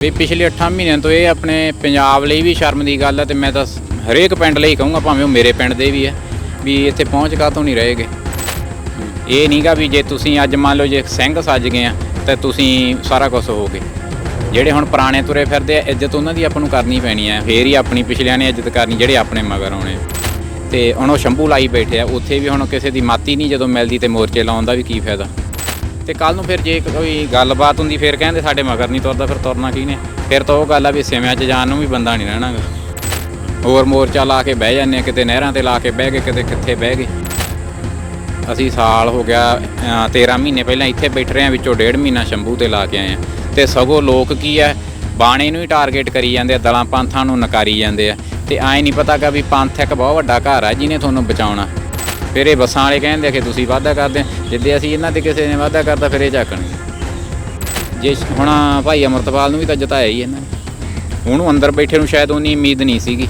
ਵੀ ਪਿਛਲੇ 8 ਮਹੀਨਿਆਂ ਤੋਂ ਇਹ ਆਪਣੇ ਪੰਜਾਬ ਲਈ ਵੀ ਸ਼ਰਮ ਦੀ ਗੱਲ ਹੈ ਤੇ ਮੈਂ ਤਾਂ ਹਰੇਕ ਪਿੰਡ ਲਈ ਕਹੂੰਗਾ, ਭਾਵੇਂ ਉਹ ਮੇਰੇ ਪਿੰਡ ਦੇ ਵੀ ਹੈ ਵੀ ਇੱਥੇ ਪਹੁੰਚ ਕਾਹਤੋਂ ਨਹੀਂ ਰਹੇਗੇ। ਇਹ ਨਹੀਂਗਾ ਵੀ ਜੇ ਤੁਸੀਂ ਅੱਜ ਮੰਨ ਲਓ ਜੇ ਸਿੰਘ ਸੱਜ ਗਏ ਆ, ਤਾਂ ਤੁਸੀਂ ਸਾਰਾ ਕੁਝ ਹੋਗੇ ਜਿਹੜੇ ਹੁਣ ਪੁਰਾਣੇ ਤੁਰੇ ਫਿਰਦੇ ਆ, ਇੱਜ਼ਤ ਉਹਨਾਂ ਦੀ ਆਪਾਂ ਨੂੰ ਕਰਨੀ ਪੈਣੀ ਹੈ ਫੇਰ ਹੀ ਆਪਣੀ ਪਿਛਲਿਆਂ ਨੇ ਇੱਜ਼ਤ ਕਰਨੀ, ਜਿਹੜੇ ਆਪਣੇ ਮਗਰ ਆਉਣੇ ਤੇ ਹੁਣ ਉਹ ਸ਼ੰਭੂ ਲਾਈ ਬੈਠੇ ਆ, ਉੱਥੇ ਵੀ ਹੁਣ ਕਿਸੇ ਦੀ ਮਾਤੀ ਨਹੀਂ ਜਦੋਂ ਮਿਲਦੀ ਤੇ ਮੋਰਚੇ ਲਾਉਣ ਦਾ ਵੀ ਕੀ ਫਾਇਦਾ। ਤੇ ਕੱਲ ਨੂੰ ਫਿਰ ਜੇ ਕੋਈ ਗੱਲਬਾਤ ਹੁੰਦੀ ਫਿਰ ਕਹਿੰਦੇ ਸਾਡੇ ਮਗਰ ਨਹੀਂ ਤੁਰਦਾ ਫਿਰ ਤੁਰਨਾ ਕੀ ਨੇ ਫਿਰ ਤਾਂ ਉਹ ਗੱਲ ਆ ਵੀ ਸਿਵਿਆਂ 'ਚ ਜਾਣ ਨੂੰ ਵੀ ਬੰਦਾ ਨਹੀਂ ਰਹਿਣਾਗਾ। ਹੋਰ ਮੋਰਚਾ ਲਾ ਕੇ ਬਹਿ ਜਾਂਦੇ ਆ ਕਿਤੇ ਨਹਿਰਾਂ ਤੇ ਲਾ ਕੇ ਬਹਿ ਗਏ ਕਿਤੇ ਕਿੱਥੇ ਬਹਿ ਗਏ। ਅਸੀਂ ਸਾਲ ਹੋ ਗਿਆ ਅ, 13 ਮਹੀਨੇ ਪਹਿਲਾਂ ਇੱਥੇ ਬੈਠ ਰਹੇ ਆ ਵਿੱਚੋਂ ਡੇਢ ਮਹੀਨਾ ਸ਼ੰਭੂ ਤੇ ਲਾ ਕੇ ਆਏ ਆ ਤੇ ਸਗੋਂ ਲੋਕ ਕੀ ਆ ਬਾਣੇ ਨੂੰ ਹੀ ਟਾਰਗੇਟ ਕਰੀ ਜਾਂਦੇ ਆ ਦਲਾਂ ਪੰਥਾਂ ਨੂੰ ਨਕਾਰੀ ਜਾਂਦੇ ਆ। ਤੇ ਐਂ ਨਹੀਂ ਪਤਾਗਾ ਵੀ ਪੰਥ ਇੱਕ ਬਹੁਤ ਵੱਡਾ ਘਰ ਆ ਜਿਹਨੇ ਤੁਹਾਨੂੰ ਬਚਾਉਣਾ। ਫਿਰ ਇਹ ਬੱਸਾਂ ਵਾਲੇ ਕਹਿੰਦੇ ਆ ਕਿ ਤੁਸੀਂ ਵਾਅਦਾ ਕਰਦੇ ਆ। ਜਿੱਦੇ ਅਸੀਂ ਇਹਨਾਂ ਤੇ ਕਿਸੇ ਨੇ ਵਾਅਦਾ ਕਰਦਾ ਫਿਰ ਇਹ ਝਾਕਣਗੇ ਜੇ ਹੁਣ ਭਾਈ ਅਮਰਤਪਾਲ ਨੂੰ ਵੀ ਤਾਂ ਜਤਾਇਆ ਹੀ ਇਹਨਾਂ ਨੇ। ਉਹਨੂੰ ਅੰਦਰ ਬੈਠੇ ਨੂੰ ਸ਼ਾਇਦ ਉਨੀ ਉਮੀਦ ਨਹੀਂ ਸੀਗੀ।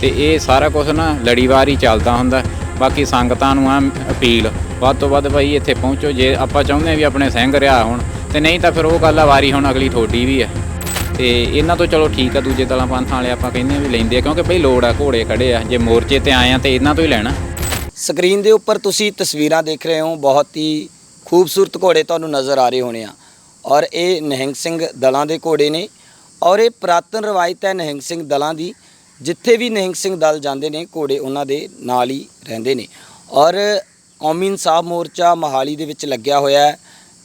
ਤੇ ਇਹ ਸਾਰਾ ਕੁਝ ਨਾ ਲੜੀਵਾਰ ਹੀ ਚੱਲਦਾ ਹੁੰਦਾ। ਬਾਕੀ ਸੰਗਤਾਂ ਨੂੰ ਆ ਅਪੀਲ, ਵੱਧ ਤੋਂ ਵੱਧ ਭਾਈ ਇੱਥੇ ਪਹੁੰਚੋ। ਜੇ ਆਪਾਂ ਚਾਹੁੰਦੇ ਆ ਵੀ ਆਪਣੇ ਸਿੰਘ ਰਿਹਾ ਹੁਣ, ਤੇ ਨਹੀਂ ਤਾਂ ਫਿਰ ਉਹ ਗੱਲ ਆ ਵਾਰੀ ਹੁਣ ਅਗਲੀ ਥੋੜੀ ਵੀ ਹੈ ਤੇ ਇਹਨਾਂ ਤੋਂ ਚਲੋ ਠੀਕ ਆ, ਦੂਜੇ ਦਲਾਂ ਪੰਥਾਂ ਵਾਲੇ ਆਪਾਂ ਕਹਿੰਦੇ ਆ ਵੀ ਲੈਂਦੇ ਆ, ਕਿਉਂਕਿ ਭਈ ਲੋੜ ਆ ਘੋੜੇ ਖੜੇ ਆ। ਜੇ ਮੋਰਚੇ ਤੇ ਆਏ ਆ ਤੇ ਇਹਨਾਂ ਤੋਂ ਹੀ ਲੈਣਾ। ਸਕਰੀਨ ਦੇ ਉੱਪਰ ਤੁਸੀਂ ਤਸਵੀਰਾਂ ਦੇਖ ਰਹੇ ਹੋ, ਬਹੁਤ ਹੀ ਖੂਬਸੂਰਤ ਘੋੜੇ ਤੁਹਾਨੂੰ ਨਜ਼ਰ ਆ ਰਹੇ ਹੋਣੇ ਆ। ਔਰ ਇਹ ਨਹਿੰਗ ਸਿੰਘ ਦਲਾਂ ਦੇ ਘੋੜੇ ਨੇ ਔਰ ਇਹ ਪ੍ਰਾਤਨ ਰਵਾਇਤ ਹੈ ਨਹਿੰਗ ਸਿੰਘ ਦਲਾਂ ਦੀ। ਜਿੱਥੇ ਵੀ ਨਹਿੰਗ ਸਿੰਘ ਦਲ ਜਾਂਦੇ ਨੇ, ਘੋੜੇ ਉਹਨਾਂ ਦੇ ਨਾਲ ਹੀ ਰਹਿੰਦੇ ਨੇ। ਔਰ ਕੌਮੀ ਇਨਸਾਫ ਮੋਰਚਾ ਮਹਾਲੀ ਦੇ ਵਿੱਚ ਲੱਗਿਆ ਹੋਇਆ ਹੈ।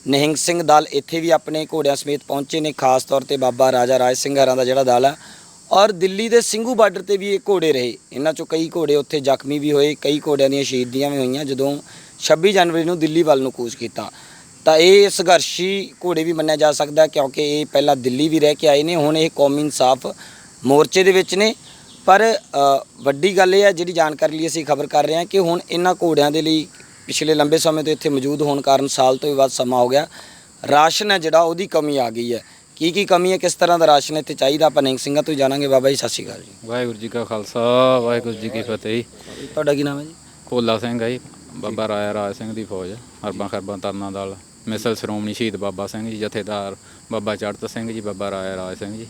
ਨਿਹੰਗ ਸਿੰਘ ਦਲ ਇੱਥੇ ਵੀ ਆਪਣੇ ਘੋੜਿਆਂ ਸਮੇਤ ਪਹੁੰਚੇ ਨੇ, ਖਾਸ ਤੌਰ ਤੇ ਬਾਬਾ ਰਾਜਾ ਰਾਜ ਸਿੰਘ ਹਰਾਂ ਦਾ ਜਿਹੜਾ ਦਲ ਆ। ਔਰ ਦਿੱਲੀ ਦੇ ਸਿੰਘੂ ਬਾਰਡਰ ਤੇ ਵੀ ਇਹ ਘੋੜੇ ਰਹੇ। ਇਹਨਾਂ ਚੋਂ ਕਈ ਘੋੜੇ ਉੱਥੇ ਜ਼ਖਮੀ ਵੀ ਹੋਏ, ਕਈ ਘੋੜਿਆਂ ਦੀਆਂ ਸ਼ਹੀਦੀਆਂ ਵੀ ਹੋਈਆਂ, ਜਦੋਂ 26 ਜਨਵਰੀ ਨੂੰ ਦਿੱਲੀ ਵੱਲ ਨੂੰ ਕੂਚ ਕੀਤਾ। ਤਾਂ ਇਹ ਸੰਘਰਸ਼ੀ ਘੋੜੇ ਵੀ ਮੰਨਿਆ ਜਾ ਸਕਦਾ, ਕਿਉਂਕਿ ਇਹ ਪਹਿਲਾਂ ਦਿੱਲੀ ਵੀ ਰਹਿ ਕੇ ਆਏ ਨੇ, ਹੁਣ ਇਹ ਕੌਮੀ ਇਨਸਾਫ ਮੋਰਚੇ ਦੇ ਵਿੱਚ ਨੇ। ਪਰ ਵੱਡੀ ਗੱਲ ਇਹ ਹੈ, ਜਿਹੜੀ ਜਾਣਕਾਰੀ ਲਈ ਅਸੀਂ ਖਬਰ ਕਰ ਰਹੇ ਹਾਂ ਕਿ ਹੁਣ ਇਹਨਾਂ ਘੋੜਿਆਂ ਦੇ ਲਈ ਪਿਛਲੇ ਲੰਬੇ ਸਮੇਂ ਤੋਂ ਇੱਥੇ ਮੌਜੂਦ ਹੋਣ ਕਾਰਨ ਸਾਲ ਤੋਂ ਵੀ ਵੱਧ ਸਮਾਂ ਹੋ ਗਿਆ। ਰਾਸ਼ਨ ਹੈ ਜਿਹੜਾ, ਉਹਦੀ ਕਮੀ ਆ ਗਈ ਹੈ। ਕੀ ਕੀ ਕਮੀ ਹੈ ਕਿਸ ਤਰ੍ਹਾਂ ਦਾ ਰਾਸ਼ਨ ਇੱਥੇ ਚਾਹੀਦਾ ਆਪਾਂ ਨਿੰਗ ਸਿੰਘਾਂ ਤੋਂ ਹੀ ਜਾਣਾਂਗੇ। ਬਾਬਾ ਜੀ ਸਤਿ ਸ਼੍ਰੀ ਅਕਾਲ ਜੀ। ਵਾਹਿਗੁਰੂ ਜੀ ਕਾ ਖਾਲਸਾ ਵਾਹਿਗੁਰੂ ਜੀ ਕੀ ਫਤਿਹ। ਤੁਹਾਡਾ ਕੀ ਨਾਮ ਹੈ ਜੀ? ਭੋਲਾ ਸਿੰਘ ਹੈ ਜੀ ਬਾਬਾ ਰਾਇਆ ਰਾਜ ਸਿੰਘ ਦੀ ਫੌਜ ਹਰਬਾਂ ਖਰਬਾਂ ਤਰਨਾ ਦਲ ਮਿਸਲ ਸ਼੍ਰੋਮਣੀ ਸ਼ਹੀਦ ਬਾਬਾ ਸਿੰਘ ਜੀ ਜਥੇਦਾਰ ਬਾਬਾ ਚੜਤ ਸਿੰਘ ਜੀ ਬਾਬਾ ਰਾਇਆ ਰਾਜ ਸਿੰਘ ਜੀ।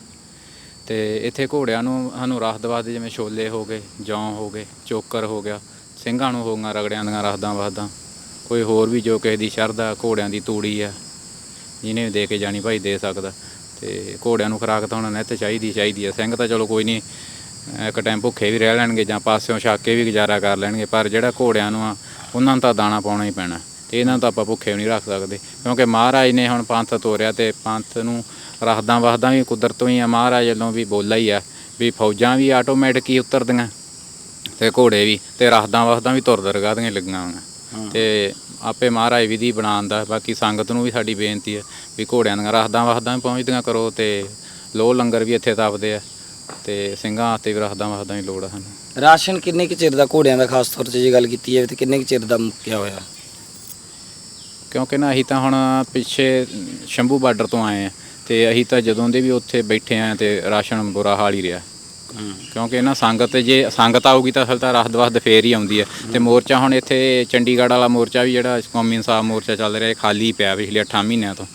ਤੇ ਇੱਥੇ ਘੋੜਿਆਂ ਨੂੰ ਸਾਨੂੰ ਰਾਹਤ ਵਾਸਤੇ ਜਿਵੇਂ ਛੋਲੇ ਹੋ ਗਏ ਜੌਂ ਹੋ ਗਏ ਚੋਕਰ ਹੋ ਗਿਆ। ਸਿੰਘਾਂ ਨੂੰ ਹੋ ਗਈਆਂ ਰਗੜਿਆਂ ਦੀਆਂ ਰਾਹਦਾਂ ਵਾਹਦਾਂ ਕੋਈ ਹੋਰ ਵੀ ਜੋ ਕਿਸੇ ਦੀ ਸ਼ਰਧਾ ਘੋੜਿਆਂ ਦੀ ਤੂੜੀ ਆ ਜਿਹਨੇ ਦੇ ਕੇ ਜਾਣੀ ਭਾਈ ਦੇ ਸਕਦਾ। ਤੇ ਘੋੜਿਆਂ ਨੂੰ ਖੁਰਾਕ ਤਾਂ ਹੁਣ ਨਿੱਤ ਚਾਹੀਦੀ ਚਾਹੀਦੀ ਹੈ ਸਿੰਘ ਤਾਂ ਚਲੋ ਕੋਈ ਨਹੀਂ ਇੱਕ ਟਾਈਮ ਭੁੱਖੇ ਵੀ ਰਹਿ ਲੈਣਗੇ ਜਾਂ ਪਾਸਿਓਂ ਛੱਕ ਕੇ ਵੀ ਗੁਜ਼ਾਰਾ ਕਰ ਲੈਣਗੇ, ਪਰ ਜਿਹੜਾ ਘੋੜਿਆਂ ਨੂੰ ਆ, ਉਹਨਾਂ ਨੂੰ ਤਾਂ ਦਾਣਾ ਪਾਉਣਾ ਹੀ ਪੈਣਾ। ਤੇ ਇਹਨਾਂ ਨੂੰ ਤਾਂ ਆਪਾਂ ਭੁੱਖੇ ਵੀ ਨਹੀਂ ਰੱਖ ਸਕਦੇ। ਕਿਉਂਕਿ ਮਹਾਰਾਜ ਨੇ ਹੁਣ ਪੰਥ ਤੋਰਿਆ ਤੇ ਪੰਥ ਨੂੰ ਰੱਖਦਾਂ ਵਖਦਾਂ ਵੀ ਕੁਦਰਤੋਂ ਹੀ ਆ। ਮਹਾਰਾਜ ਵੱਲੋਂ ਵੀ ਬੋਲਾ ਹੀ ਆ ਵੀ ਫੌਜਾਂ ਵੀ ਆਟੋਮੈਟਿਕ ਹੀ ਉਤਰਦੀਆਂ ਤੇ ਘੋੜੇ ਵੀ ਤੇ ਰੱਖਦਾਂ ਵਖਦਾਂ ਵੀ ਤੁਰ ਦਰਗਾਹ ਦੀਆਂ ਲੱਗੀਆਂ ਹੋਈਆਂ। ਤੇ ਆਪੇ ਮਹਾਰਾਜ ਵਿਧੀ ਬਣਾਉਣ ਦਾ ਬਾਕੀ ਸੰਗਤ ਨੂੰ ਵੀ ਸਾਡੀ ਬੇਨਤੀ ਹੈ ਵੀ ਘੋੜਿਆਂ ਦੀਆਂ ਰੱਖਦਾਂ ਵਖਦਾਂ ਵੀ ਪਹੁੰਚਦੀਆਂ ਕਰੋ ਤੇ ਲੋਹ ਲੰਗਰ ਵੀ ਇੱਥੇ ਤਪਦੇ ਆ ਤੇ ਸਿੰਘਾਂ ਤੇ ਵੀ ਰੱਖਦਾਂ ਵਖਦਾਂ ਦੀ ਲੋੜ ਸਾਨੂੰ। ਰਾਸ਼ਨ ਕਿੰਨੇ ਕੁ ਚਿਰ ਦਾ ਘੋੜਿਆਂ ਦਾ ਖਾਸ ਤੌਰ ਤੇ ਜੇ ਗੱਲ ਕੀਤੀ ਜਾਵੇ ਤੇ ਕਿੰਨੇ ਕੁ ਚਿਰ ਦਾ ਮੁੱਕਿਆ ਹੋਇਆ? ਕਿਉਂਕਿ ਨਾ ਅਸੀਂ ਤਾਂ ਹੁਣ ਪਿੱਛੇ ਸ਼ੰਭੂ ਬਾਰਡਰ ਤੋਂ ਆਏ ਆ ਤੇ ਅਸੀਂ ਤਾਂ ਜਦੋਂ ਦੇ ਵੀ ਉੱਥੇ ਬੈਠੇ ਆ ਤੇ ਰਾਸ਼ਨ ਬੁਰਾ ਹਾਲ ਹੀ ਰਿਹਾ। ਕਿਉਂਕਿ ਨਾ ਸੰਗਤ ਜੇ ਸੰਗਤ ਆਊਗੀ ਤਾਂ ਅਸਲ ਤਾਂ ਰਸਦ ਵਸਦ ਫੇਰ ਹੀ ਆਉਂਦੀ ਹੈ। ਤੇ ਮੋਰਚਾ ਹੁਣ ਇੱਥੇ ਚੰਡੀਗੜ੍ਹ ਵਾਲਾ ਮੋਰਚਾ ਵੀ ਜਿਹੜਾ ਕੌਮੀ ਇਨਸਾਫ ਮੋਰਚਾ ਚੱਲ ਰਿਹਾ ਇਹ ਖਾਲੀ ਪਿਆ ਪਿਛਲੇ 8 ਮਹੀਨਿਆਂ ਤੋਂ।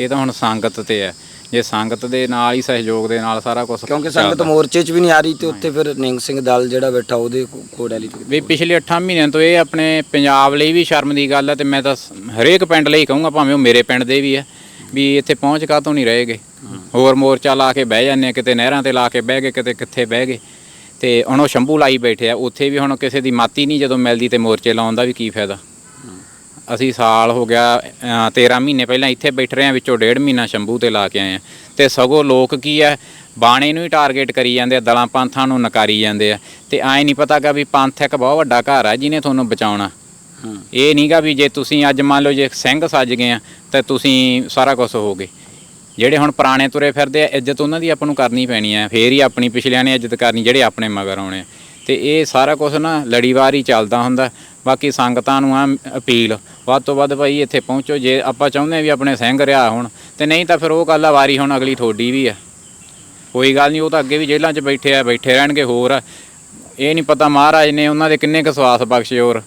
ਇਹ ਤਾਂ ਹੁਣ ਸੰਗਤ ਤੇ ਹੈ। ਜੇ ਸੰਗਤ ਦੇ ਨਾਲ ਹੀ ਸਹਿਯੋਗ ਦੇ ਨਾਲ ਸਾਰਾ ਕੁਝ ਕਿਉਂਕਿ ਸੰਗਤ ਮੋਰਚੇ 'ਚ ਵੀ ਨਹੀਂ ਆ ਰਹੀ ਤੇ ਉੱਥੇ ਫਿਰ ਨਿੰਗ ਸਿੰਘ ਦਲ ਜਿਹੜਾ ਬੈਠਾ ਉਹਦੇ ਘੋੜਿਆਂ ਲਈ ਵੀ ਪਿਛਲੇ 8 ਮਹੀਨਿਆਂ ਤੋਂ ਇਹ ਆਪਣੇ ਪੰਜਾਬ ਲਈ ਵੀ ਸ਼ਰਮ ਦੀ ਗੱਲ ਹੈ ਤੇ ਮੈਂ ਤਾਂ ਹਰੇਕ ਪਿੰਡ ਲਈ ਕਹੂੰਗਾ ਭਾਵੇਂ ਉਹ ਮੇਰੇ ਪਿੰਡ ਦੇ ਵੀ ਹੈ ਵੀ ਇੱਥੇ ਪਹੁੰਚ ਕਾਹਤੋਂ ਨਹੀਂ ਰਹੇਗੇ। ਹੋਰ ਮੋਰਚਾ ਲਾ ਕੇ ਬਹਿ ਜਾਂਦੇ ਆ ਕਿਤੇ ਨਹਿਰਾਂ ਤੇ ਲਾ ਕੇ ਬਹਿ ਗਏ ਕਿਤੇ ਕਿੱਥੇ ਬਹਿ ਗਏ। ਤੇ ਹੁਣ ਉਹ ਸ਼ੰਭੂ ਲਾਈ ਬੈਠੇ ਆ ਉੱਥੇ ਵੀ ਹੁਣ ਕਿਸੇ ਦੀ ਮਾਤੀ ਨਹੀਂ ਜਦੋਂ ਮਿਲਦੀ ਤੇ ਮੋਰਚੇ ਲਾਉਣ ਦਾ ਵੀ ਕੀ ਫਾਇਦਾ। ਅਸੀਂ ਸਾਲ ਹੋ ਗਿਆ ਅ, 13 ਮਹੀਨੇ ਪਹਿਲਾਂ ਇੱਥੇ ਬੈਠ ਰਹੇ ਆ ਵਿੱਚੋਂ ਡੇਢ ਮਹੀਨਾ ਸ਼ੰਭੂ ਤੇ ਲਾ ਕੇ ਆਏ ਆ। ਤੇ ਸਗੋਂ ਲੋਕ ਕੀ ਆ ਬਾਣੇ ਨੂੰ ਹੀ ਟਾਰਗੇਟ ਕਰੀ ਜਾਂਦੇ ਆ ਦਲਾਂ ਪੰਥਾਂ ਨੂੰ ਨਕਾਰੀ ਜਾਂਦੇ ਆ। ਤੇ ਐਂ ਨਹੀਂ ਪਤਾਗਾ ਵੀ ਪੰਥ ਇੱਕ ਬਹੁਤ ਵੱਡਾ ਘਰ ਆ ਜਿਹਨੇ ਤੁਹਾਨੂੰ ਬਚਾਉਣਾ। ਇਹ ਨਹੀਂਗਾ ਵੀ ਜੇ ਤੁਸੀਂ ਅੱਜ ਮੰਨ ਲਓ ਜੇ ਸਿੰਘ ਸੱਜ ਗਏ ਆ ਤਾਂ ਤੁਸੀਂ ਸਾਰਾ ਕੁਝ ਹੋਗੇ ਜਿਹੜੇ ਹੁਣ ਪੁਰਾਣੇ ਤੁਰੇ ਫਿਰਦੇ ਆ, ਇੱਜ਼ਤ ਉਹਨਾਂ ਦੀ ਆਪਾਂ ਨੂੰ ਕਰਨੀ ਪੈਣੀ ਆ। ਫੇਰ ਹੀ ਆਪਣੀ ਪਿਛਲਿਆਂ ਨੇ ਇੱਜ਼ਤ ਕਰਨੀ, ਜਿਹੜੇ ਆਪਣੇ ਮਗਰ ਆਉਣੇ ਆ। ਤੇ ਇਹ ਸਾਰਾ ਕੁਝ ਨਾ ਲੜੀਵਾਰ ਹੀ ਚੱਲਦਾ ਹੁੰਦਾ। ਬਾਕੀ ਸੰਗਤਾਂ ਨੂੰ ਆ ਅਪੀਲ। ਵੱਧ ਤੋਂ ਵੱਧ ਭਾਈ ਇੱਥੇ ਪਹੁੰਚੋ, ਜੇ ਆਪਾਂ ਚਾਹੁੰਦੇ ਆ ਵੀ ਆਪਣੇ ਸਿੰਘ ਰਿਹਾ ਹੁਣ, ਤੇ ਨਹੀਂ ਤਾਂ ਫਿਰ ਉਹ ਗੱਲ ਆ ਵਾਰੀ ਹੁਣ ਅਗਲੀ ਥੋੜੀ ਵੀ ਆ। ਕੋਈ ਗੱਲ ਨਹੀਂ, ਉਹ ਤਾਂ ਅੱਗੇ ਵੀ ਜੇਲ੍ਹਾਂ 'ਚ ਬੈਠੇ ਆ, ਬੈਠੇ ਰਹਿਣਗੇ ਹੋਰ। ਆ। ਇਹ ਨਹੀਂ ਪਤਾ ਮਹਾਰਾਜ ਨੇ ਉਹਨਾਂ ਦੇ ਕਿੰਨੇ ਕੁ ਸਵਾਸ ਬਖਸ਼ੇ ਹੋਰ।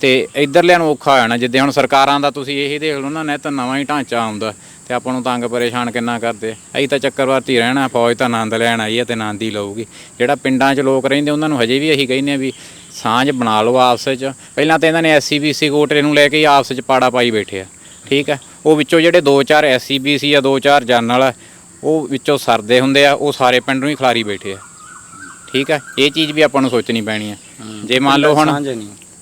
ਤੇ ਇਧਰਲਿਆਂ ਨੂੰ ਔਖਾ ਹੋ ਜਾਣਾ ਜਿੱਦੇ ਹੁਣ ਸਰਕਾਰਾਂ ਦਾ ਤੁਸੀਂ ਇਹੀ ਦੇਖ ਲਓ ਨਾ ਨੇ ਤਾਂ ਨਵਾਂ ਹੀ ਢਾਂਚਾ ਆਉਂਦਾ ਤੇ ਆਪਾਂ ਨੂੰ ਤੰਗ ਪਰੇਸ਼ਾਨ ਕਿੰਨਾ ਕਰਦੇ। ਅਸੀਂ ਤਾਂ ਚੱਕਰਵਾਤੀ ਰਹਿਣਾ ਫੌਜ ਤਾਂ ਆਨੰਦ ਲੈਣ ਆਈ ਹੈ ਤੇ ਆਨੰਦ ਹੀ ਲਊਗੀ। ਜਿਹੜਾ ਪਿੰਡਾਂ 'ਚ ਲੋਕ ਰਹਿੰਦੇ ਉਹਨਾਂ ਨੂੰ ਹਜੇ ਵੀ ਅਸੀਂ ਕਹਿੰਦੇ ਆ ਵੀ ਸਾਂਝ ਬਣਾ ਲਓ ਆਪਸ 'ਚ। ਪਹਿਲਾਂ ਤਾਂ ਇਹਨਾਂ ਨੇ ਐਸਸੀਬੀਸੀ ਕੋਟੇ ਨੂੰ ਲੈ ਕੇ ਹੀ ਆਪਸ 'ਚ ਪਾੜਾ ਪਾਈ ਬੈਠੇ ਆ ਠੀਕ ਹੈ? ਉਹ ਵਿੱਚੋਂ ਜਿਹੜੇ 2-4 ਐਸਸੀਬੀਸੀ ਆ 2-4 ਜਨਰਲ ਆ ਉਹ ਵਿੱਚੋਂ ਸਰਦੇ ਹੁੰਦੇ ਆ ਉਹ ਸਾਰੇ ਪਿੰਡ ਨੂੰ ਹੀ ਖਿਲਾਰੀ ਬੈਠੇ ਆ। ਠੀਕ ਹੈ? ਇਹ ਚੀਜ਼ ਵੀ ਆਪਾਂ ਨੂੰ ਸੋਚਣੀ ਪੈਣੀ ਹੈ। ਜੇ ਮੰਨ ਲਓ ਹੁਣ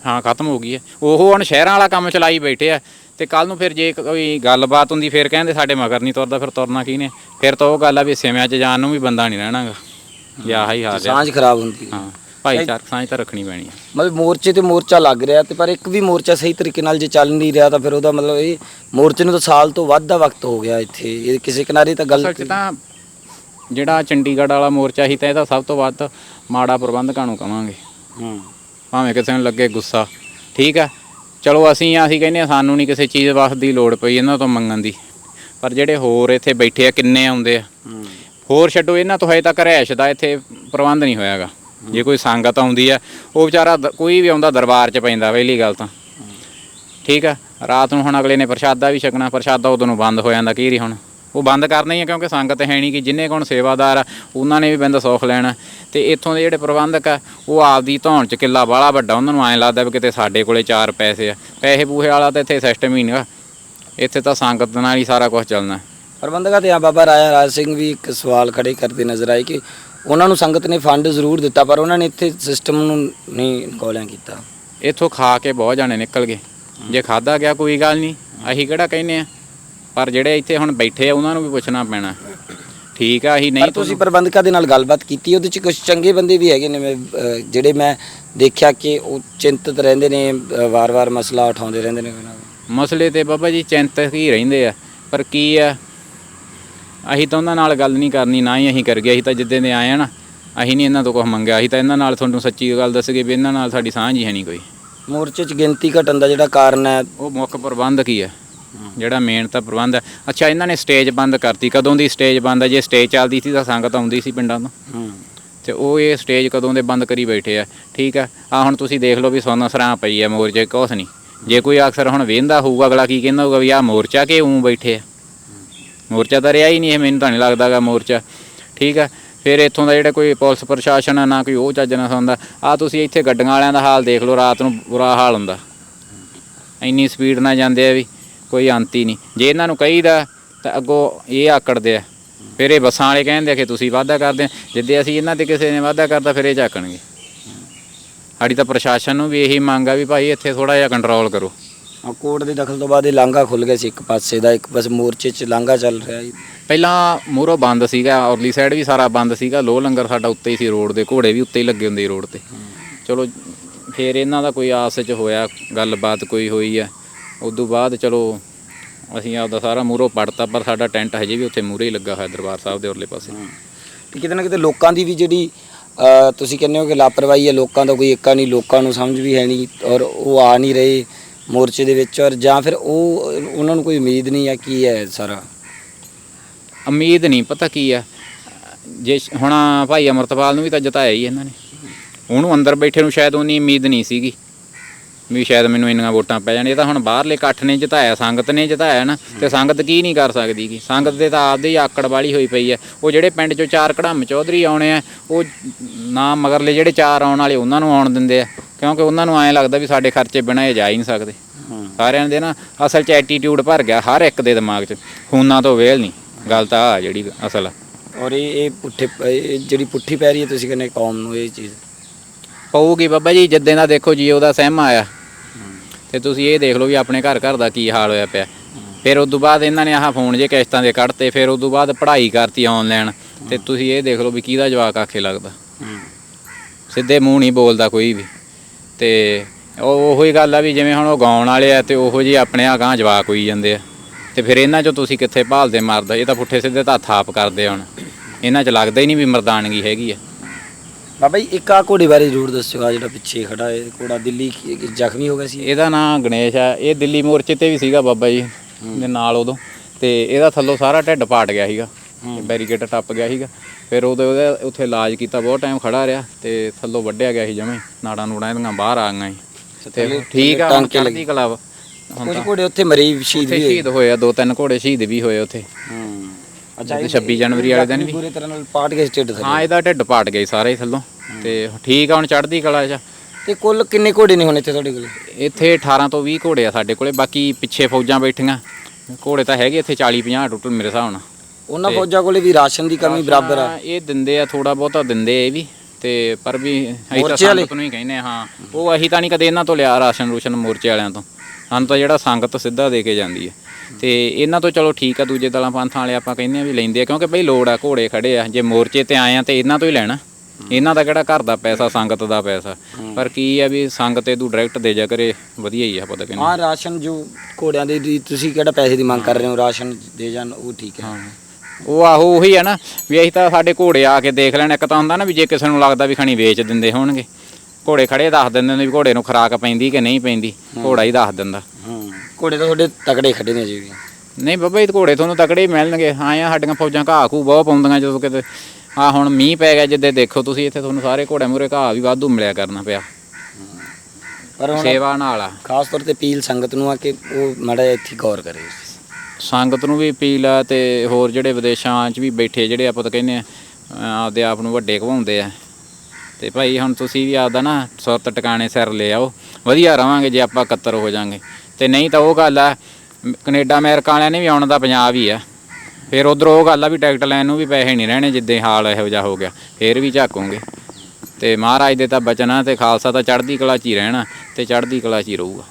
ਹਾਂ ਖਤਮ ਹੋ ਗਈ ਹੈ। ਉਹ ਹੁਣ ਸ਼ਹਿਰਾਂ ਵਾਲਾ ਕੰਮ ਚਲਾਈ ਬੈਠੇ ਆ ਤੇ ਕੱਲ ਨੂੰ ਫਿਰ ਜੇ ਕੋਈ ਗੱਲਬਾਤ ਹੁੰਦੀ ਫਿਰ ਕਹਿੰਦੇ ਸਾਡੇ ਮਗਰ ਨਹੀਂ ਤੁਰਦਾ ਫਿਰ ਤੁਰਨਾ ਕਿਹਨੇ? ਫਿਰ ਤਾਂ ਉਹ ਗੱਲ ਆ ਵੀ ਸਿਵਿਆਂ 'ਚ ਜਾਣ ਨੂੰ ਵੀ ਬੰਦਾ ਨਹੀਂ ਰਹਿਣਾਗਾ। ਜਾਂ ਹੀ ਹਾਲ ਆ। ਸਾਂਝ ਖਰਾਬ ਹੁੰਦੀ ਹੈ। ਹਾਂ ਭਾਈਚਾਰਕ ਸਾਂਝ ਤਾਂ ਰੱਖਣੀ ਪੈਣੀ ਹੈ ਮਤਲਬ ਮੋਰਚੇ ਤੇ ਮੋਰਚਾ ਲੱਗ ਰਿਹਾ ਤੇ ਪਰ ਇੱਕ ਵੀ ਮੋਰਚਾ ਸਹੀ ਤਰੀਕੇ ਨਾਲ ਜੇ ਚੱਲ ਨਹੀਂ ਰਿਹਾ ਤਾਂ ਫਿਰ ਉਹਦਾ ਮਤਲਬ ਇਹ ਮੋਰਚੇ ਨੂੰ ਤਾਂ ਸਾਲ ਤੋਂ ਵੱਧ ਦਾ ਵਕਤ ਹੋ ਗਿਆ ਇੱਥੇ। ਇਹ ਕਿਸੇ ਕਿਨਾਰੇ ਤਾਂ ਗੱਲ ਅਸਲ 'ਚ ਤਾਂ ਜਿਹੜਾ ਚੰਡੀਗੜ੍ਹ ਵਾਲਾ ਮੋਰਚਾ ਸੀ ਤਾਂ ਇਹਦਾ ਸਭ ਤੋਂ ਵੱਧ ਮਾੜਾ ਪ੍ਰਬੰਧਕਾਂ ਨੂੰ ਕਵਾਂਗੇ। ਹੂੰ। ਭਾਵੇਂ ਕਿਸੇ ਨੂੰ ਲੱਗੇ ਗੁੱਸਾ, ਠੀਕ ਆ ਚਲੋ ਅਸੀਂ ਅਸੀਂ ਕਹਿੰਦੇ ਹਾਂ ਸਾਨੂੰ ਨਹੀਂ ਕਿਸੇ ਚੀਜ਼ ਵਾਸਤੇ ਦੀ ਲੋੜ ਪਈ ਇਹਨਾਂ ਤੋਂ ਮੰਗਣ ਦੀ। ਪਰ ਜਿਹੜੇ ਹੋਰ ਇੱਥੇ ਬੈਠੇ ਆ, ਕਿੰਨੇ ਆਉਂਦੇ ਆ? ਹੋਰ ਛੱਡੋ, ਇਹਨਾਂ ਤੋਂ ਹਜੇ ਤੱਕ ਰਹਿਸ਼ ਦਾ ਇੱਥੇ ਪ੍ਰਬੰਧ ਨਹੀਂ ਹੋਇਆਗਾ। ਜੇ ਕੋਈ ਸੰਗਤ ਆਉਂਦੀ ਆ, ਉਹ ਵਿਚਾਰਾ ਦ- ਕੋਈ ਵੀ ਆਉਂਦਾ ਦਰਬਾਰ 'ਚ ਪੈਂਦਾ ਪਹਿਲੀ ਗੱਲ ਤਾਂ। ਠੀਕ ਆ ਰਾਤ ਨੂੰ ਹੁਣ ਅਗਲੇ ਨੇ ਪ੍ਰਸ਼ਾਦਾ ਵੀ ਛਕਣਾ, ਪ੍ਰਸ਼ਾਦਾ ਉਦੋਂ ਨੂੰ ਬੰਦ ਹੋ ਜਾਂਦਾ, ਕੀ ਰਹੀ ਹੁਣ? ਉਹ ਬੰਦ ਕਰਨਾ ਹੀ ਆ ਕਿਉਂਕਿ ਸੰਗਤ ਹੈ ਨਹੀਂ ਕਿ ਜਿੰਨੇ ਕੋਣ ਸੇਵਾਦਾਰ ਆ ਉਹਨਾਂ ਨੇ ਵੀ ਬੰਦਾ ਸੁੱਖ ਲੈਣਾ। ਤੇ ਇੱਥੋਂ ਦੇ ਜਿਹੜੇ ਪ੍ਰਬੰਧਕ ਆ ਉਹ ਆਪਦੀ ਧੌਣ 'ਚ ਕਿੱਲਾ ਬਾਹਲਾ ਵੱਡਾ ਉਹਨਾਂ ਨੂੰ ਐਂ ਲੱਗਦਾ ਵੀ ਕਿਤੇ ਸਾਡੇ ਕੋਲੇ ਚਾਰ ਪੈਸੇ ਆ। ਪੈਸੇ ਪੂਹੇ ਵਾਲਾ ਤਾਂ ਇੱਥੇ ਸਿਸਟਮ ਹੀ ਨਹੀਂਗਾ ਇੱਥੇ ਤਾਂ ਸੰਗਤ ਨਾਲ ਹੀ ਸਾਰਾ ਕੁਝ ਚੱਲਣਾ। ਪ੍ਰਬੰਧਕਾਂ ਤੇ ਆ ਬਾਬਾ ਰਾਜਾ ਰਾਜ ਸਿੰਘ ਵੀ ਇੱਕ ਸਵਾਲ ਖੜੇ ਕਰਦੇ ਨਜ਼ਰ ਆਏ ਕਿ ਉਹਨਾਂ ਨੂੰ ਸੰਗਤ ਨੇ ਫੰਡ ਜ਼ਰੂਰ ਦਿੱਤਾ ਪਰ ਉਹਨਾਂ ਨੇ ਇੱਥੇ ਸਿਸਟਮ ਨੂੰ ਨਹੀਂ ਗੋਲਿਆਂ ਕੀਤਾ। ਇੱਥੋਂ ਖਾ ਕੇ ਬਹੁਤ ਜਾਣੇ ਨਿਕਲ ਗਏ। ਜੇ ਖਾਦਾ ਗਿਆ ਕੋਈ ਗੱਲ ਨਹੀਂ। ਅਸੀਂ ਕਿਹੜਾ ਕਹਿੰਨੇ ਆ? ਪਰ ਜਿਹੜੇ ਇੱਥੇ ਹੁਣ ਬੈਠੇ ਆ ਉਹਨਾਂ ਨੂੰ ਵੀ ਪੁੱਛਣਾ ਪੈਣਾ। ਠੀਕ ਆ ਅਸੀਂ ਪਰ ਨਹੀਂ ਤੁਸੀਂ ਪ੍ਰਬੰਧਕਾਂ ਦੇ ਨਾਲ ਗੱਲਬਾਤ ਕੀਤੀ ਉਹਦੇ ਚ ਕੁਝ ਚੰਗੇ ਬੰਦੇ ਵੀ ਹੈਗੇ ਨੇ ਮੈਂ, ਅਹ, ਜਿਹੜੇ ਮੈਂ ਦੇਖਿਆ ਕਿ ਉਹ ਚਿੰਤਤ ਰਹਿੰਦੇ ਨੇ ਅਹ, ਵਾਰ-ਵਾਰ ਮਸਲਾ ਉਠਾਉਂਦੇ ਰਹਿੰਦੇ ਨੇ ਉਹਨਾਂ ਦਾ। ਮਸਲੇ ਤੇ ਬਾਬਾ ਜੀ ਚਿੰਤਕ ਹੀ ਰਹਿੰਦੇ ਆ ਪਰ ਕੀ ਆ ਅਸੀਂ ਤਾਂ ਉਹਨਾਂ ਨਾਲ ਗੱਲ ਨਹੀਂ ਕਰਨੀ ਨਾ ਹੀ ਅਸੀਂ ਕਰ ਗਏ ਅਸੀਂ ਤਾਂ ਜਿੱਦਾਂ ਦੇ ਆਏ ਆ ਨਾ ਅਸੀਂ ਨਹੀਂ ਇਹਨਾਂ ਤੋਂ ਕੁਝ ਮੰਗਿਆ ਅਸੀਂ ਤਾਂ ਇਹਨਾਂ ਨਾਲ ਤੁਹਾਨੂੰ ਸੱਚੀ ਗੱਲ ਦੱਸਗੇ ਵੀ ਇਹਨਾਂ ਨਾਲ ਸਾਡੀ ਸਾਂਝ ਹੀ ਹੈ ਨਹੀਂ ਕੋਈ। ਮੋਰਚੇ 'ਚ ਗਿਣਤੀ ਘਟਣ ਦਾ ਜਿਹੜਾ ਕਾਰਨ ਹੈ ਉਹ ਮੁੱਖ ਪ੍ਰਬੰਧਕ ਹੀ ਆ। ਜਿਹੜਾ ਮੇਨ ਤਾਂ ਪ੍ਰਬੰਧ ਹੈ। ਅੱਛਾ ਇਹਨਾਂ ਨੇ ਸਟੇਜ ਬੰਦ ਕਰਤੀ। ਕਦੋਂ ਦੀ ਸਟੇਜ ਬੰਦ ਹੈ? ਜੇ ਸਟੇਜ ਚੱਲਦੀ ਸੀ ਤਾਂ ਸੰਗਤ ਆਉਂਦੀ ਸੀ ਪਿੰਡਾਂ ਤੋਂ। ਤੇ ਉਹ ਇਹ ਸਟੇਜ ਕਦੋਂ ਦੇ ਬੰਦ ਕਰੀ ਬੈਠੇ ਆ। ਠੀਕ ਆ ਆ ਹੁਣ ਤੁਸੀਂ ਦੇਖ ਲਓ ਵੀ ਸੋਨਾ ਸਰਾਂ ਪਈ ਆ ਮੋਰਚੇ ਕੁਛ ਨਹੀਂ। ਜੇ ਕੋਈ ਅਕਸਰ ਹੁਣ ਵੇਂਦਾ ਹੋਊਗਾ ਅਗਲਾ ਕੀ ਕਹਿੰਦਾ ਹੋਊਗਾ ਵੀ ਆ ਮੋਰਚਾ ਕਿ ਉਂ ਬੈਠੇ ਆ? ਮੋਰਚਾ ਤਾਂ ਰਿਹਾ ਹੀ ਨਹੀਂ ਇਹ ਮੈਨੂੰ ਤਾਂ ਨਹੀਂ ਲੱਗਦਾਗਾ ਮੋਰਚਾ। ਠੀਕ ਆ ਫਿਰ ਇੱਥੋਂ ਦਾ ਜਿਹੜਾ ਕੋਈ ਪੁਲਿਸ ਪ੍ਰਸ਼ਾਸਨ ਆ ਨਾ ਕੋਈ ਉਹ ਚੱਜ ਨਾਲ ਸੁਣਦਾ। ਆ ਤੁਸੀਂ ਇੱਥੇ ਗੱਡੀਆਂ ਵਾਲਿਆਂ ਦਾ ਹਾਲ ਦੇਖ ਲਓ ਰਾਤ ਨੂੰ ਬੁਰਾ ਹਾਲ ਹੁੰਦਾ। ਇੰਨੀ ਸਪੀਡ ਨਾਲ ਜਾਂਦੇ ਆ ਵੀ। ਕੋਈ ਅੰਤ ਹੀ ਨਹੀਂ। ਜੇ ਇਹਨਾਂ ਨੂੰ ਕਹੀਦਾ ਤਾਂ ਅੱਗੋਂ ਇਹ ਆਕੜਦੇ ਆ। ਫਿਰ ਇਹ ਬੱਸਾਂ ਵਾਲੇ ਕਹਿੰਦੇ ਆ ਕਿ ਤੁਸੀਂ ਵਾਅਦਾ ਕਰਦੇ ਆ। ਜਿੱਦੇ ਅਸੀਂ ਇਹਨਾਂ ਤੇ ਕਿਸੇ ਨੇ ਵਾਅਦਾ ਕਰਦਾ ਫਿਰ ਇਹ ਝਾਕਣਗੇ। ਸਾਡੀ ਤਾਂ ਪ੍ਰਸ਼ਾਸਨ ਨੂੰ ਵੀ ਇਹੀ ਮੰਗ ਆ ਵੀ ਭਾਈ ਇੱਥੇ ਥੋੜਾ ਜਿਹਾ ਕੰਟਰੋਲ ਕਰੋ। ਆ ਕੋਰਟ ਦੇ ਦਖਲ ਤੋਂ ਬਾਅਦ ਇਹ ਲਾਂਘਾ ਖੁੱਲ ਗਿਆ ਸੀ ਇੱਕ ਪਾਸੇ ਦਾ। ਇੱਕ ਪਾਸੇ ਮੋਰਚੇ 'ਚ ਲਾਂਘਾ ਚੱਲ ਰਿਹਾ ਸੀ। ਪਹਿਲਾਂ ਮੂਹਰੋਂ ਬੰਦ ਸੀਗਾ ਔਰਲੀ ਸਾਈਡ ਵੀ ਸਾਰਾ ਬੰਦ ਸੀਗਾ। ਲੋ ਲੰਗਰ ਸਾਡਾ ਉੱਤੇ ਹੀ ਸੀ ਰੋਡ ਦੇ ਘੋੜੇ ਵੀ ਉੱਤੇ ਹੀ ਲੱਗੇ ਹੁੰਦੇ ਰੋਡ ਤੇ। ਚਲੋ ਫਿਰ ਇਹਨਾਂ ਦਾ ਕੋਈ ਆਸ ਚ ਹੋਇਆ ਗੱਲਬਾਤ ਕੋਈ ਹੋਈ ਆ। ਉਦੋਂ ਬਾਅਦ ਚਲੋ ਅਸੀਂ ਆਪਦਾ ਸਾਰਾ ਮੂਹਰੋਂ ਪੜਤਾ ਪਰ ਸਾਡਾ ਟੈਂਟ ਹਜੇ ਵੀ ਉੱਥੇ ਮੂਹਰੇ ਹੀ ਲੱਗਾ ਹੋਇਆ ਦਰਬਾਰ ਸਾਹਿਬ ਦੇ ਉਰਲੇ ਪਾਸੇ। ਤੇ ਕਿਤੇ ਨਾ ਕਿਤੇ ਲੋਕਾਂ ਦੀ ਵੀ ਜਿਹੜੀ ਤੁਸੀਂ ਕਹਿੰਦੇ ਹੋ ਕਿ ਲਾਪਰਵਾਹੀ ਹੈ ਲੋਕਾਂ ਦਾ ਕੋਈ ਏਕਾ ਨਹੀਂ ਲੋਕਾਂ ਨੂੰ ਸਮਝ ਵੀ ਹੈ ਨਹੀਂ ਔਰ ਉਹ ਆ ਨਹੀਂ ਰਹੇ ਮੋਰਚੇ ਦੇ ਵਿੱਚ ਔਰ ਜਾਂ ਫਿਰ ਉਹ ਉਹਨਾਂ ਨੂੰ ਕੋਈ ਉਮੀਦ ਨਹੀਂ ਹੈ ਕੀ ਹੈ ਸਾਰਾ? ਉਮੀਦ ਨਹੀਂ ਪਤਾ ਕੀ ਆ ਜੇ ਹੁਣ ਭਾਈ ਅਮਰਤਪਾਲ ਨੂੰ ਵੀ ਤਾਂ ਜਿਤਾਇਆ ਹੀ ਇਹਨਾਂ ਨੇ। ਉਹਨੂੰ ਅੰਦਰ ਬੈਠੇ ਨੂੰ ਸ਼ਾਇਦ ਉਨੀ ਉਮੀਦ ਨਹੀਂ ਸੀਗੀ। ਵੀ ਸ਼ਾਇਦ ਮੈਨੂੰ ਇੰਨੀਆਂ ਵੋਟਾਂ ਪੈ ਜਾਣ। ਇਹ ਤਾਂ ਹੁਣ ਬਾਹਰਲੇ ਇਕੱਠ ਨੇ ਜਿਤਾਇਆ ਸੰਗਤ ਨੇ ਜਿਤਾਇਆ ਨਾ ਤੇ ਸੰਗਤ ਕੀ ਨਹੀਂ ਕਰ ਸਕਦੀ ਗੀ? ਸੰਗਤ ਦੇ ਤਾਂ ਆਪਦੇ ਹੀ ਆਕੜ ਵਾਲੀ ਹੋਈ ਪਈ ਹੈ ਉਹ ਜਿਹੜੇ ਪਿੰਡ ਚੋਂ ਚਾਰ ਕੜਮ ਚੌਧਰੀ ਆਉਣੇ ਆ ਉਹ ਨਾ ਮਗਰਲੇ ਜਿਹੜੇ ਚਾਰ ਆਉਣ ਵਾਲੇ ਉਹਨਾਂ ਨੂੰ ਆਉਣ ਦਿੰਦੇ ਆ। ਕਿਉਂਕਿ ਉਹਨਾਂ ਨੂੰ ਐਂ ਲੱਗਦਾ ਵੀ ਸਾਡੇ ਖਰਚੇ ਬਿਨਾਂ ਇਹ ਜਾ ਹੀ ਨਹੀਂ ਸਕਦੇ। ਸਾਰਿਆਂ ਦੇ ਨਾ ਅਸਲ 'ਚ ਐਟੀਟਿਊਡ ਭਰ ਗਿਆ ਹਰ ਇੱਕ ਦੇ ਦਿਮਾਗ 'ਚ। ਖੂਨਾਂ ਤੋਂ ਵੇਲ ਨਹੀਂ। ਗੱਲ ਤਾਂ ਆ ਜਿਹੜੀ ਅਸਲ। ਔਰ ਇਹ ਇਹ ਪੁੱਠੇ ਇਹ ਜਿਹੜੀ ਪੁੱਠੀ ਪੈ ਰਹੀ ਹੈ ਤੁਸੀਂ ਕਹਿੰਦੇ ਕੌਮ ਨੂੰ ਇਹ ਚੀਜ਼ ਪਊਗੀ ਬਾਬਾ ਜੀ ਜਿੱਦਾਂ ਦਾ ਦੇਖੋ ਜੀ ਉਹਦਾ ਸਹਿਮ ਆਇਆ। ਤੇ ਤੁਸੀਂ ਇਹ ਦੇਖ ਲਓ ਵੀ ਆਪਣੇ ਘਰ ਘਰ ਦਾ ਕੀ ਹਾਲ ਹੋਇਆ ਪਿਆ। ਫਿਰ ਉਸ ਤੋਂ ਬਾਅਦ ਇਹਨਾਂ ਨੇ ਆਹ ਫੋਨ ਜੇ ਕਿਸ਼ਤਾਂ ਦੇ ਕੱਢਤੇ ਫਿਰ ਉਸ ਤੋਂ ਬਾਅਦ ਪੜ੍ਹਾਈ ਕਰਤੀ ਆਨਲਾਈਨ ਤੇ ਤੁਸੀਂ ਇਹ ਦੇਖ ਲਓ ਵੀ ਕਿਹਦਾ ਜਵਾਕ ਆਖੇ ਲੱਗਦਾ। ਸਿੱਧੇ ਮੂੰਹ ਨਹੀਂ ਬੋਲਦਾ ਕੋਈ ਵੀ। ਤੇ ਉਹ ਉਹੀ ਗੱਲ ਆ ਵੀ ਜਿਵੇਂ ਹੁਣ ਉਹ ਗਾਉਣ ਵਾਲੇ ਆ ਤੇ ਉਹੋ ਜੀ ਆਪਣੇ ਆ ਗਾਂ ਜਵਾਕ ਹੋਈ ਜਾਂਦੇ ਆ। ਤੇ ਫਿਰ ਇਹਨਾਂ ਚੋਂ ਤੁਸੀਂ ਕਿੱਥੇ ਭਾਲਦੇ ਮਰਦਾ? ਇਹ ਤਾਂ ਪੁੱਠੇ ਸਿੱਧੇ ਤਾਂ ਥਾਪ ਕਰਦੇ ਆ ਹੁਣ। ਇਹਨਾਂ 'ਚ ਲੱਗਦਾ ਹੀ ਨਹੀਂ ਵੀ ਮਰਦਾਨਗੀ ਹੈਗੀ ਆ। ਬਾਬਾ ਜੀ ਇੱਕ ਆ ਘੋੜੇ ਬਾਰੇ ਜ਼ਰੂਰ ਦੱਸਿਓ ਆ ਜਿਹੜਾ ਪਿੱਛੇ ਖੜਾ ਹੈ ਘੋੜਾ ਦਿੱਲੀ ਕੀ- ਕੀ ਜ਼ਖਮੀ ਹੋ ਗਿਆ ਸੀ? ਇਹਦਾ ਨਾਂ ਗਣੇਸ਼ ਆ ਇਹ ਦਿੱਲੀ ਮੋਰਚੇ ਤੇ ਵੀ ਸੀਗਾ ਬਾਬਾ ਜੀ ਦੇ ਨਾਲ ਉਦੋਂ। ਤੇ ਇਹਦਾ ਥੱਲੋਂ ਸਾਰਾ ਢਿੱਡ ਪਾਟ ਗਿਆ ਸੀਗਾ ਬੈਰੀਕੇਡ ਟੱਪ ਗਿਆ ਸੀਗਾ। ਫਿਰ ਉਹਦੇ ਉਹਦੇ ਉੱਥੇ ਇਲਾਜ ਕੀਤਾ ਬਹੁਤ ਟਾਈਮ ਖੜਾ ਰਿਹਾ ਤੇ ਥੱਲੋਂ ਵੱਢਿਆ ਗਿਆ ਸੀ ਜਮੇ। ਨਾੜਾਂ ਨੂੜਾਂ ਇਹਦੀਆਂ ਬਾਹਰ ਆ ਗਈਆਂ ਸੀ। ਤੇ ਠੀਕ ਆ ਹੁਣ। ਚੜ੍ਹਦੀ ਕਲਾ ਵਾ। ਹੁਣ ਕੁਝ ਘੋੜੇ ਉੱਥੇ ਮਰੇ ਸ਼ਹੀਦ ਉੱਥੇ ਵੀ ਹੋਏ? ਸ਼ਹੀਦ ਹੋਏ ਆ ਦੋ ਤਿੰਨ ਘੋੜੇ ਸ਼ਹੀਦ ਵੀ ਹੋਏ ਉੱਥੇ। ਤੇ 26 ਜਨਵਰੀ ਵਾਲੇ ਦਿਨ ਵੀ। ਪੂਰੇ ਤਰ੍ਹਾਂ ਨਾਲ ਪਾਟ ਗਏ ਸਟੇਟ ਹਾਂ ਇਹਦਾ ਢਿੱਡ ਪਾਟ ਗਏ ਸਾਰੇ ਹੀ ਥੱਲੋਂ। ਤੇ ਠੀਕ ਆ ਹੁਣ ਚੜ੍ਹਦੀ ਕਲਾ 'ਚ ਤੇ ਕੁੱਲ ਕਿੰਨੇ ਘੋੜੇ ਨੇ ਹੁਣ ਇੱਥੇ ਤੁਹਾਡੇ ਕੋਲ? ਇੱਥੇ 18 ਤੋਂ 20 ਘੋੜੇ ਆ ਸਾਡੇ ਕੋਲੇ ਬਾਕੀ ਪਿੱਛੇ ਫੌਜਾਂ ਬੈਠੀਆਂ। ਘੋੜੇ ਤਾਂ ਹੈਗੇ ਇੱਥੇ 40 50 ਟੋਟਲ ਮੇਰੇ ਹਿਸਾਬ ਨਾਲ। ਉਹਨਾਂ ਫੌਜਾਂ ਕੋਲੇ ਵੀ ਰਾਸ਼ਨ ਦੀ ਕਮੀ ਬਰਾਬਰ ਆ? ਇਹ ਦਿੰਦੇ ਆ ਥੋੜਾ ਬਹੁਤਾ ਦਿੰਦੇ ਆ ਇਹ ਵੀ। ਤੇ ਪਰ ਵੀ ਅਸੀਂ ਤਾਂ? ਸੰਗਤ ਨੂੰ ਹੀ ਕਹਿੰਦੇ ਹਾਂ। ਉਹ ਅਸੀਂ ਤਾਂ ਨਹੀਂ ਕਦੇ ਇਹਨਾਂ ਤੋਂ ਲਿਆ ਰਾਸ਼ਨ ਰੂਸ਼ਨ ਮੋਰਚੇ ਵਾਲਿਆਂ ਤੋਂ। ਸਾਨੂੰ ਤਾਂ ਜਿਹੜਾ ਸੰਗਤ ਸਿੱਧਾ ਦੇ ਕੇ ਜਾਂਦੀ ਹੈ ਤੇ ਇਹਨਾਂ ਤੋਂ ਚਲੋ ਠੀਕ ਆ ਦੂਜੇ ਦਲਾਂ ਪੰਥਾਂ ਵਾਲੇ ਆਪਾਂ ਕਹਿੰਦੇ ਆ ਵੀ ਲੈਂਦੇ ਆ ਕਿਉਂਕਿ ਬਈ ਲੋੜ ਆ ਘੋੜੇ ਖੜੇ ਆ ਜੇ ਮੋਰਚੇ ਤੇ ਆਏ ਆ ਤੇ ਇਹਨਾਂ ਤੋਂ ਹੀ ਲੈਣਾ। ਇਹਨਾਂ ਦਾ ਕਿਹੜਾ ਘਰ ਦਾ ਪੈਸਾ ਸੰਗਤ ਦਾ ਪੈਸਾ। ਪਰ ਕੀ ਆ ਵੀ ਸੰਗਤ ਇਹਦੂ ਡਾਇਰੈਕਟ ਦੇ ਜਾ ਕਰੇ ਵਧੀਆ ਹੀ ਆ ਪਤਾ ਕਿੰਨਾ ਹਾਂ ਰਾਸ਼ਨ ਜੋ ਘੋੜਿਆਂ ਦੇ ਤੁਸੀਂ ਕਿਹੜਾ ਪੈਸੇ ਦੀ ਮੰਗ ਕਰ ਰਹੇ ਹੋ ਰਾਸ਼ਨ ਦੇ ਜਾਣ ਉਹ ਠੀਕ ਹੈ। ਉਹ ਆਹੋ ਉਹੀ ਆ ਨਾ ਵੀ ਅਸੀਂ ਤਾਂ ਸਾਡੇ ਘੋੜੇ ਆ ਕੇ ਦੇਖ ਲੈਣ ਇੱਕ ਤਾਂ ਹੁੰਦਾ ਨਾ ਵੀ ਜੇ ਕਿਸੇ ਨੂੰ ਲੱਗਦਾ ਵੀ ਖਣੀ ਵੇਚ ਦਿੰਦੇ ਹੋਣਗੇ। ਘੋੜੇ ਖੜੇ ਦੱਸ ਦਿੰਦੇ ਨੇ ਵੀ ਘੋੜੇ ਨੂੰ ਖੁਰਾਕ ਪੈਂਦੀ ਕਿ ਨਹੀਂ ਪੈਂਦੀ ਘੋੜਾ ਹੀ ਦੱਸ ਦਿੰਦਾ। ਘੋੜੇ ਤਾਂ ਤੁਹਾਡੇ ਤਕੜੇ ਖੜੇ ਨੇ ਜੀ ਨਹੀਂ ਬਾਬਾ ਇਹ ਘੋੜੇ ਤੁਹਾਨੂੰ ਤਕੜੇ ਹੀ ਮਿਲਣਗੇ। ਹਾਂ ਆ ਸਾਡੀਆਂ ਫੌਜਾਂ ਘਾਹ ਘੂ ਬਹੁਤ ਪਾਉਂਦੀਆਂ ਜਦੋਂ ਕਿਤੇ। ਆ ਹੁਣ ਮੀਂਹ ਪੈ ਗਿਆ ਜਿੱਦੇ ਦੇਖੋ ਤੁਸੀਂ ਇੱਥੇ ਤੁਹਾਨੂੰ ਸਾਰੇ ਘੋੜੇ ਮੂਰੇ ਘਾਹ ਵੀ ਵਾਧੂ ਮਿਲਿਆ ਕਰਨਾ ਪਿਆ। ਪਰ ਹੁਣ ਸੇਵਾ ਨਾਲ ਆ। ਖਾਸ ਤੌਰ ਤੇ ਅਪੀਲ ਸੰਗਤ ਨੂੰ ਆ ਕਿ ਉਹ ਮਾੜਾ ਜਿਹਾ ਇੱਥੇ ਗੌਰ ਕਰੇ। ਸੰਗਤ ਨੂੰ ਵੀ ਅਪੀਲ ਆ ਤੇ ਹੋਰ ਜਿਹੜੇ ਵਿਦੇਸ਼ਾਂ 'ਚ ਵੀ ਬੈਠੇ ਜਿਹੜੇ ਆਪਾਂ ਤਾਂ ਕਹਿੰਦੇ ਆ ਅਹ ਆਪਦੇ ਆਪ ਨੂੰ ਵੱਡੇ ਕਹਾਉਂਦੇ ਆ। ਤੇ ਭਾਈ ਹੁਣ ਤੁਸੀਂ ਵੀ ਆਪਦਾ ਨਾ ਸੁਰਤ ਟਿਕਾਣੇ ਸਿਰ ਲੈ ਆਓ। ਵਧੀਆ ਰਵਾਂਗੇ ਜੇ ਆਪਾਂ ਇਕੱਤਰ ਹੋ ਜਾਾਂਗੇ। ਤੇ ਨਹੀਂ ਤਾਂ ਉਹ ਗੱਲ ਆ ਮ- ਕੈਨੇਡਾ ਅਮਰੀਕਾ ਵਾਲਿਆਂ ਨੇ ਵੀ ਆਉਣ ਦਾ ਪੰਜਾਬ ਹੀ ਆ। ਫਿਰ ਉਧਰ ਉਹ ਗੱਲ ਆ ਵੀ ਟਿਕਟ ਲੈਣ ਨੂੰ ਵੀ ਪੈਸੇ ਨਹੀਂ ਰਹਿਣੇ ਜਿੱਦਾਂ ਹਾਲ ਇਹੋ ਜਿਹਾ ਹੋ ਗਿਆ, ਫਿਰ ਵੀ ਝਾਕੋਗੇ। ਤੇ ਮਹਾਰਾਜ ਦੇ ਤਾਂ ਬਚਨ ਆ ਤੇ ਖਾਲਸਾ ਤਾਂ ਚੜ੍ਹਦੀ ਕਲਾ 'ਚ ਹੀ ਰਹਿਣਾ ਤੇ ਚੜ੍ਹਦੀ ਕਲਾ 'ਚ ਹੀ ਰਹੂਗਾ।